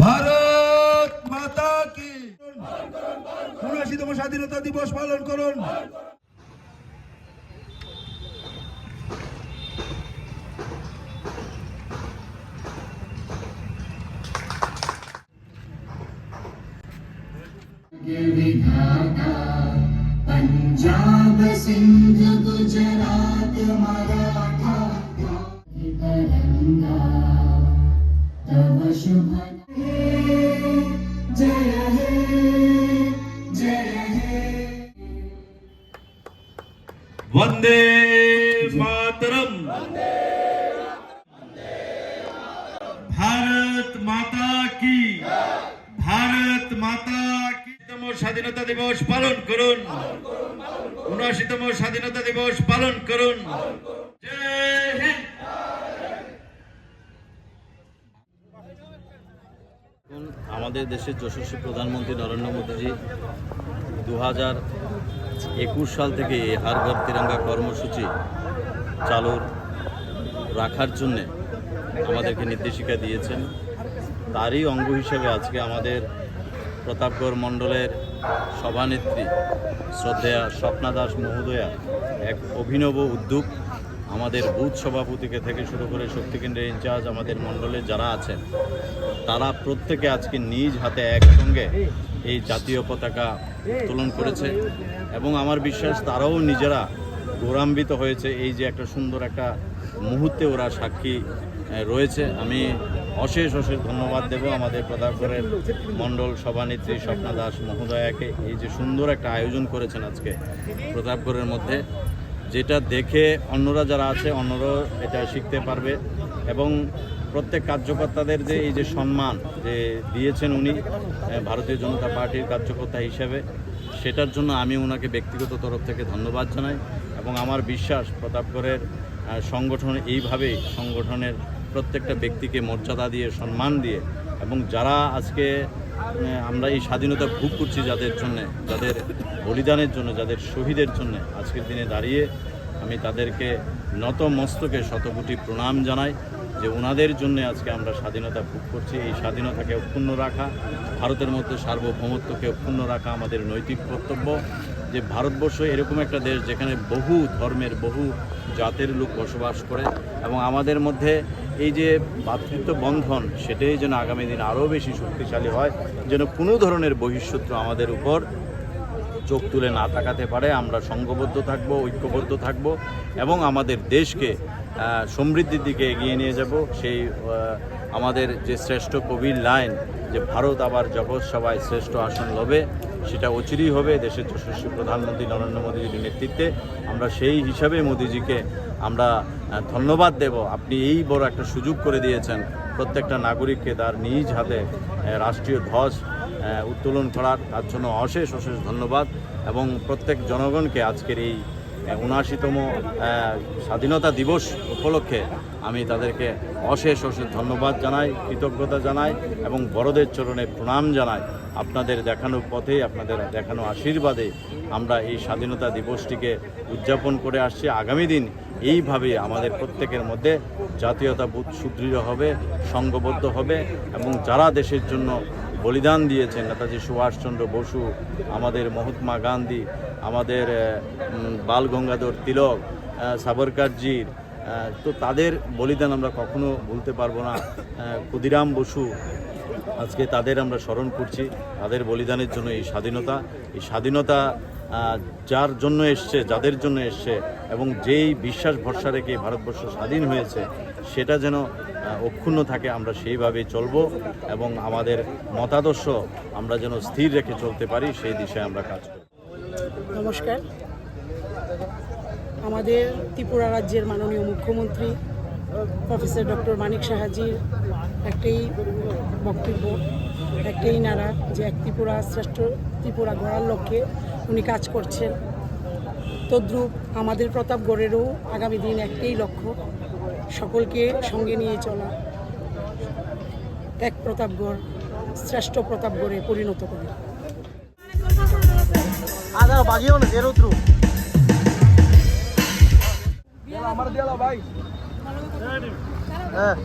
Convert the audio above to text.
ভারত মাতা কি উনআশিতম স্বাধীনতা দিবস পালন করুন विधाता पंजाब सिंध गुजरात मराठा तिरंगा तव शुभ हे जय हे जय हे वंदे मातरम ভারত মাতা কি ভারত মাতা কি তম স্বাধীনতা দিবস পালন করুন উনআশিতম স্বাধীনতা দিবস পালন করুন। আমাদের দেশের যশস্বী প্রধানমন্ত্রী নরেন্দ্র মোদীজি দু হাজার একুশ সাল থেকে হার ঘর তিরঙ্গা কর্মসূচি চালু রাখার জন্যে আমাদেরকে নির্দেশিকা দিয়েছেন। তারই অঙ্গ হিসেবে আজকে আমাদের প্রতাপগড় মণ্ডলের সভানেত্রী শ্রদ্ধেয়া স্বপ্না দাস মহোদয়া, এক অভিনব উদ্যোগ আমাদের বুথ সভাপতিকে থেকে শুরু করে শক্তি কেন্দ্রের ইনচার্জ আমাদের মণ্ডলের যারা আছেন, তারা প্রত্যেকে আজকে নিজ হাতে একসঙ্গে এই জাতীয় পতাকা উত্তোলন করেছে এবং আমার বিশ্বাস তারাও নিজেরা গৌরবান্বিত হয়েছে। এই যে একটা সুন্দর একটা মুহূর্তে ওরা সাক্ষী রয়েছে। আমি অশেষ অশেষ ধন্যবাদ দেব আমাদের প্রতাপগড়ের মণ্ডল সভানেত্রী স্বপ্না দাস মহোদয়াকে এই যে সুন্দর একটা আয়োজন করেছেন আজকে প্রতাপগড়ের মধ্যে, যেটা দেখে অন্যরা যারা আছে, অন্যরাও এটা শিখতে পারবে এবং প্রত্যেক কার্যকর্তাদের যে এই যে সম্মান যে দিয়েছেন উনি ভারতীয় জনতা পার্টির কার্যকর্তা হিসেবে, সেটার জন্য আমি ওনাকে ব্যক্তিগত তরফ থেকে ধন্যবাদ জানাই এবং আমার বিশ্বাস প্রতাপগড়ের সংগঠন এইভাবেই সংগঠনের প্রত্যেকটা ব্যক্তিকে মর্যাদা দিয়ে, সম্মান দিয়ে এবং যারা আজকে আমরা এই স্বাধীনতা ভোগ করছি যাদের জন্য, যাদের বলিদানের জন্য, যাদের শহীদের জন্য আজকের দিনে দাঁড়িয়ে আমি তাদেরকে নত মস্তকে শতকোটি প্রণাম জানাই যে ওনাদের জন্য আজকে আমরা স্বাধীনতা ভোগ করছি। এই স্বাধীনতাকে অক্ষুণ্ণ রাখা, ভারতের মধ্যে সার্বভৌমত্বকে অক্ষুণ্ণ রাখা আমাদের নৈতিক কর্তব্য। যে ভারতবর্ষ এরকম একটা দেশ যেখানে বহু ধর্মের, বহু জাতের লোক বসবাস করে এবং আমাদের মধ্যে এই যে ভ্রাতৃত্ব বন্ধন, সেটাই যেন আগামী দিন আরও বেশি শক্তিশালী হয়, যেন কোনো ধরনের বহিঃশত্রু আমাদের উপর চোখ তুলে না তাকাতে পারে। আমরা সংঘবদ্ধ থাকব, ঐক্যবদ্ধ থাকব এবং আমাদের দেশকে সমৃদ্ধির দিকে এগিয়ে নিয়ে যাব। সেই আমাদের যে শ্রেষ্ঠ কবির লাইন যে, ভারত আবার জগৎ সভায় শ্রেষ্ঠ আসন লবে সেটা অচিরেই হবে। দেশের যশস্বী প্রধানমন্ত্রী নরেন্দ্র মোদীজির নেতৃত্বে আমরা সেই হিসাবে মোদীজিকে আমরা ধন্যবাদ দেব। আপনি এই বড় একটা সুযোগ করে দিয়েছেন। প্রত্যেকটা নাগরিককে তার নিজ হাতে রাষ্ট্রীয় ধ্বজ উত্তোলন করার। তার জন্য অশেষ অশেষ ধন্যবাদ। এবং প্রত্যেক জনগণকে আজকের এই উনআশিতম স্বাধীনতা দিবস উপলক্ষে আমি তাদেরকে অশেষ অশেষ ধন্যবাদ জানাই, কৃতজ্ঞতা জানাই এবং বড়দের চরণে প্রণাম জানাই। আপনাদের দেখানো পথে, আপনাদের দেখানো আশীর্বাদে আমরা এই স্বাধীনতা দিবসটিকে উদযাপন করে আসছি। আগামী দিন এইভাবে আমাদের প্রত্যেকের মধ্যে জাতীয়তাবোধ সুদৃঢ় হবে সংঘবদ্ধ হবে এবং যারা দেশের জন্য বলিদান দিয়েছেন নেতাজি সুভাষচন্দ্র বসু, আমাদের মহাত্মা গান্ধী, আমাদের বাল গঙ্গাধর তিলক সাবরকারজির তো তাদের বলিদান আমরা কখনো ভুলতে পারব না। ক্ষুদিরাম বসু, আজকে তাদের আমরা স্মরণ করছি, তাদের বলিদানের জন্য এই স্বাধীনতা এই স্বাধীনতা যার জন্য এসছে, যাদের জন্য এসছে, এবং যেই বিশ্বাস ভরসা রেখে ভারতবর্ষ স্বাধীন হয়েছে, সেটা যেন অক্ষুণ্ণ থাকে, আমরা সেইভাবে চলব এবং আমাদের মতাদর্শ আমরা যেন স্থির রেখে চলতে পারি, সেই দিশায় আমরা কাজ করব। নমস্কার। আমাদের ত্রিপুরা রাজ্যের মাননীয় মুখ্যমন্ত্রী, প্রফেসর ডক্টর মানিক সাহাজির একটাই বক্তব্য, একটাই নারা যে এক ত্রিপুরা শ্রেষ্ঠ ত্রিপুরা গড়ার লক্ষ্যে উনি কাজ করছেন। তদ্রুপ আমাদের প্রতাপগড়েরও আগামী দিন একটাই লক্ষ্য সকলকে সঙ্গে নিয়ে চলা এক প্রতাপগড় শ্রেষ্ঠ প্রতাপগড়ে পরিণত করে। জেরো হ্যাঁ।